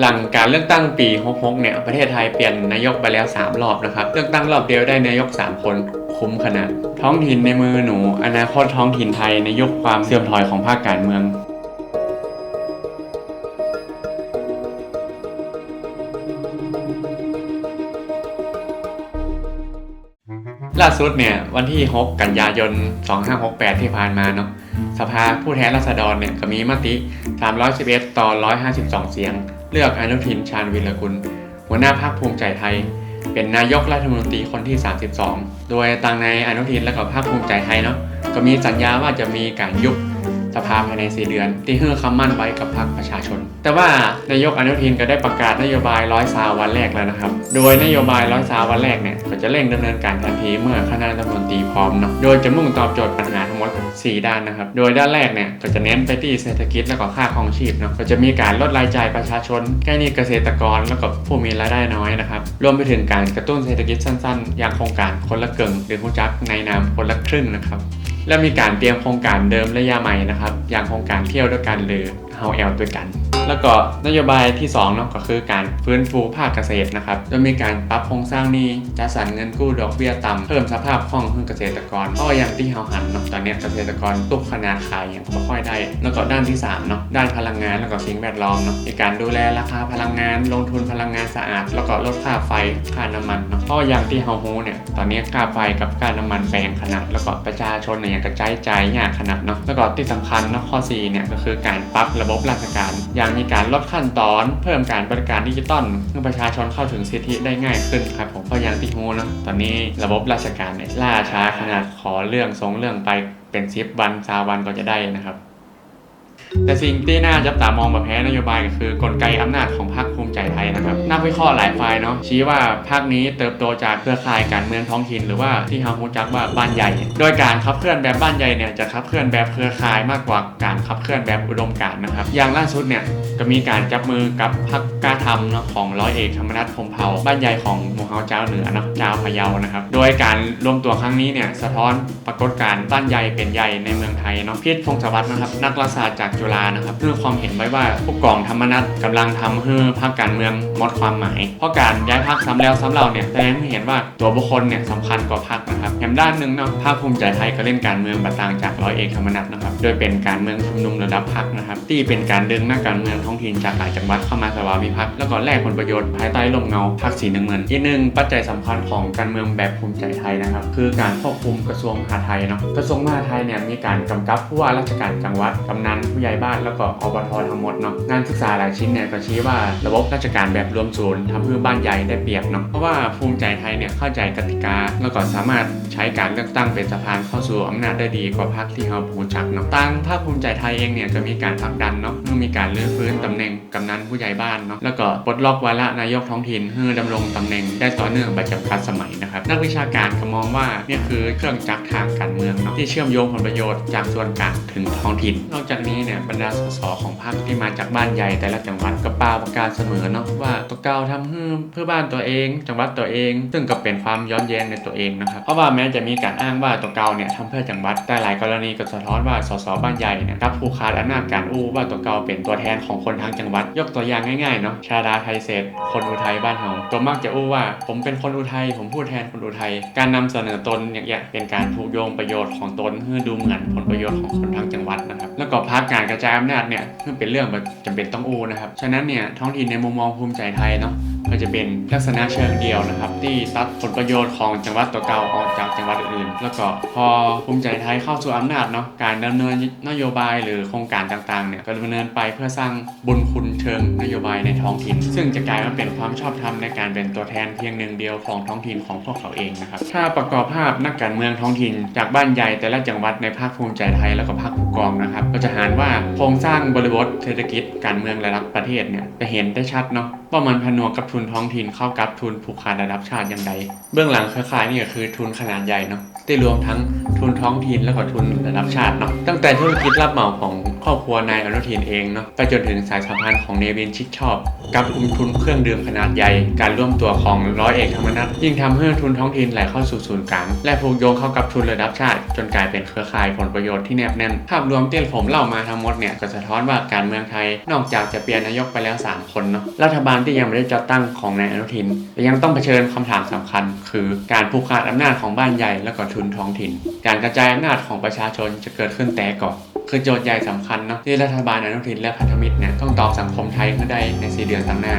หลังการเลือกตั้งปี 66 เนี่ย ประเทศไทยเปลี่ยนนายกไปแล้ว 3 รอบนะครับ เลือกตั้งรอบเดียวได้นายก 3 คนคุ้มขนาด ท้องถิ่นในมือหนู อนาคตท้องถิ่นไทยในยุคความเสื่อมถอยของภาคการเมืองล่าสุดเนี่ยวันที่ 6 กันยายน 2568 ที่ผ่านมาเนาะสภาผู้แทนราษฎรเนี่ยก็มีมติ 311 ต่อ 152 เสียง เลือกอนุทินชาญวิรกุล หัวหน้าพรรคภูมิใจไทย เป็นนายกรัฐมนตรีคนที่ 32 โดยต่างในอนุทินและก็พรรคภูมิใจไทยเนาะก็มีสัญญาว่าจะมีการยุบ สภาภายใน 4 เดือน ที่เฮือคำมั่นไว้กับพรรคประชาชน แต่ว่านายกอนุทินก็ได้ประกาศนโยบายร้อยซาวันแรกแล้วนะครับ โดยนโยบายร้อยซาวันแรกเนี่ยก็จะเร่งดำเนินการทันทีเมื่อคณะรัฐมนตรีพร้อมเนาะ โดยจะมุ่งตอบโจทย์ปัญหาทั้งหมด 4 ด้านนะครับ โดยด้านแรกเนี่ยก็จะเน้นไปที่เศรษฐกิจและก็ค่าครองชีพเนาะ ก็จะมีการลดรายจ่ายประชาชนแก้หนี้เกษตรกรแล้วก็ผู้มีรายได้น้อยนะครับ รวมไปถึงการกระตุ้นเศรษฐกิจสั้นๆ อย่างโครงการคนละเกิงหรือผู้จักในนามคนละครึ่งนะครับ และมีการเตรียมโครงการเดิมระยะใหม่นะครับ อย่างโครงการเที่ยวด้วยกันหรือเฮาแอลด้วยกัน แล้วก็นโยบายที่2เนาะก็คือการฟื้นฟูภาคเกษตรนะครับโดยมีการปรับโครงสร้างนี้จัดสรรเงินกู้ดอกเบี้ยต่ำเพิ่มสภาพคล่องให้เกษตรกรเพราะอย่างที่เฮาหันเนาะตอนนี้เกษตรกรตุกขนาดขายอย่างไม่ค่อยได้ แล้วก็ด้านที่3เนาะด้านพลังงานแล้วก็สิ่งแวดล้อมเนาะมีการดูแลราคาพลังงาน ลงทุนพลังงานสะอาด แล้วก็ลดค่าไฟค่าน้ำมันเนาะเพราะอย่างที่เฮาโฮเนี่ยตอนนี้ค่าไฟกับค่าน้ำมันแพงขนาด แล้วก็ประชาชนเนี่ยยังกระจายใจายยากขนาดเนาะแล้วก็ที่สำคัญเนาะข้อ4เนี่ยก็คือการปรับระบบราชการอย่างมีการลดขั้นตอน เพิ่มการบริการดิจิตอลเพื่อประชาชนเข้าถึงสิทธิได้ง่ายขึ้นครับผมเพราะอย่างที่ฮูนะตอนนี้ระบบราชการเนี่ยล่าช้าขนาดขอเรื่องส่งเรื่องไปเป็นสิบวันสาวันก็จะได้นะครับ แต่สิ่งที่น่าจับตามองแบบแพ้นโยบายก็คือกลไกอำนาจของพรรคภูมิใจไทยนะครับนักวิเคราะห์หลายฝ่ายเนาะชี้ว่าพรรคนี้เติบโตจากเครือข่ายการเมืองท้องถิ่นหรือว่าที่เรารู้จักว่าบ้านใหญ่ โดยการขับเคลื่อนแบบบ้านใหญ่เนี่ยจะขับเคลื่อนแบบเครือข่ายมากกว่าการขับเคลื่อนแบบอุดมการณ์นะครับ อย่างล่าสุดเนี่ยก็มีการจับมือกับพรรคกล้าทำเนาะของร้อยเอกธรรมนัฐพมเผาบ้านใหญ่ของหมู่เฮาเจ้าเหนือนะเจ้าพะเยานะครับ โดยการรวมตัวครั้งนี้เนี่ยสะท้อนปรากฏการณ์บ้านใหญ่เป็นใหญ่ในเมืองไทยเนาะพีทพงศวัฒน์นะครับนักรัฐศาสตร์จากจุฬานะครับเพื่อความเห็นไว้ว่าผู้กองธรรมนัฐกำลังทำให้พรรคการเมืองหมดความหมาย เพราะการย้ายพรรคซ้ำแล้วซ้ำเล่าเนี่ยแสดงให้เห็นว่าตัวบุคคลเนี่ยสำคัญกว่าพรรคนะครับแถมด้านหนึ่งเนาะภาคภูมิใจไทยก็เล่นการเมืองบัต่างจากร้อยเอกธรรมนัฐนะครับโดยเป็นการเมืองชุมนุมระดับพรรคนะครับที่เป็นการดึงนักการเมืองท้องถิ่นจากหลายจังหวัดเข้ามาสวามิภักดิ์แล้วก็แลกผลประโยชน์ภายใต้ร่มเงาพรรคสีน้ำเงินอีกหนึ่งปัจจัยสำคัญของการเมืองแบบภูมิใจไทยนะครับ คือการควบคุมกระทรวงมหาไทยเนาะกระทรวงมหาไทยเนี่ยมีการกำกับผู้ว่าราชการจังหวัดกำนันผู้ใหญ่บ้านแล้วก็อบททั้งหมดเนาะงานศึกษาหลายชิ้นเนี่ยก็ชี้ว่าระบบราชการแบบรวมศูนย์ทำให้บ้านใหญ่ได้เปรียบเนาะเพราะว่าภูมิใจไทยเนี่ยเข้าใจกติกา แล้วก็สามารถใช้การเลือกตั้งเป็นสะพานเข้าสู่อำนาจได้ดีกว่าพรรคที่เราพูดจักเนาะตั้งภาคภูมิใจไทยเองเนี่ยก็มีการผลักดันเนาะเมื่อมีการเลื้อนฟื้นตำแหน่งกำนันผู้ใหญ่บ้านเนาะแล้วก็ปลดล็อกวาระนายกท้องถิ่นให้ดำรงตำแหน่งได้ต่อเนื่องแบบจำกัดสมัยนะครับนักวิชาการก็มองว่าเนี่ยคือเครื่องจักรทางการเมืองเนาะที่เชื่อมโยงผลประโยชน์จากส่วนกลางถึงท้องถิ่น นอกจากนี้เนี่ยบรรดาสสของพรรคที่มาจากบ้านใหญ่แต่ละจังหวัดก็ปาประกาศเสมอเนาะว่าตัวเก่าทำให้เพื่อบ้านตัวเอง จังหวัดตัวเอง ซึ่งก็เป็นความย้อนแย้งในตัวเองนะครับเพราะว่าแม้จะมีการอ้างว่าตัวเก่าเนี่ยทำเพื่อจังหวัดแต่หลายกรณีก็สะท้อนว่าสสบ้านใหญ่เนี่ยรับผู้ขาดอำนาจการอู้ว่าตัวเก่าเป็นตัวแทนของคนทางจังหวัด ยกตัวอย่างง่ายๆเนาะชาดาไทยเศรษฐคนอุทัยบ้านเฮาตัวมักจะอู้ว่า ผมเป็นคนอุทัยผมพูดแทนคนอุทัยการนำเสนอตนอย่างเงี้ยเป็นการผูกโยงประโยชน์ของตนให้ดูเหมือนผลประโยชน์ของคนทางจังหวัดนะครับแล้วก็พักการกระจายอำนาจเนี่ยซึ่งเป็นเรื่องแบบจำเป็นต้องอู้นะครับ ฉะนั้นเนี่ยท้องถิ่นในมุมมองภูมิใจไทยเนาะ ก็จะเป็นลักษณะเชิงเดียวนะครับ ที่ตัดผลประโยชน์ของจังหวัดตัวเก่าออกจากจังหวัดอื่น แล้วก็พอภูมิใจไทยเข้าสู่อำนาจเนาะการดำเนินนโยบายหรือโครงการต่างๆเนี่ยก็ดำเนินไปเพื่อสร้างบุญคุณเชิงนโยบายในท้องถิ่น ซึ่งจะกลายมาเป็นความชอบธรรมในการเป็นตัวแทนเพียงหนึ่งเดียวของท้องถิ่นของพวกเขาเองนะครับถ้าประกอบภาพนักการเมืองท้องถิ่น จากบ้านใหญ่แต่ละจังหวัดในภาคภูมิใจไทยแล้วก็ภาคผู้กองนะครับ ก็จะหารว่าโครงสร้างบริบทเศรษฐกิจการเมืองระดับประเทศเนี่ยจะเห็นได้ชัดเนาะ ว่ามันพนวกกับทุนท้องถิ่นเข้ากับทุนผูกขาดระดับชาติอย่างใดเบื้องหลังคล้ายๆนี่ก็คือทุนขนาดใหญ่เนาะ ที่รวมทั้งทุนท้องถิ่นและก็ทุนระดับชาติเนาะตั้งแต่ธุรกิจรับเหมาของครอบครัวนายอนุทินเองเนาะไปจนถึงสายสัมพันธ์ของเนวินชิดชอบ กับกลุ่มทุนเครื่องดื่มขนาดใหญ่ การร่วมตัวของร้อยเอกธรรมนัฐยิ่งทำให้ทุนท้องถิ่นไหลเข้าสู่ศูนย์กลางและผูกโยงเข้ากับทุนระดับชาติ จนกลายเป็นเครือข่ายผลประโยชน์ที่แนบแน่นภาพรวมที่ผมเล่ามาทั้งหมดเนี่ยก็สะท้อนว่าการเมืองไทย นอกจากจะเปลี่ยนนายกไปแล้ว 3 คนเนาะรัฐบาลที่ยังไม่ได้จัดตั้งของนายอนุทินแต่ยังต้องเผชิญคำถามสำคัญ คือการผูกขาดอำนาจของบ้านใหญ่และก็ทุนท้องถิ่น การกระจายอำนาจของประชาชนจะเกิดขึ้นแต่ก่อนคือโจทย์ใหญ่สำคัญเนาะที่รัฐบาลอนุทินและพันธมิตรเนี่ยต้องตอบสังคมไทยให้ได้ใน 4 เดือนข้างหน้า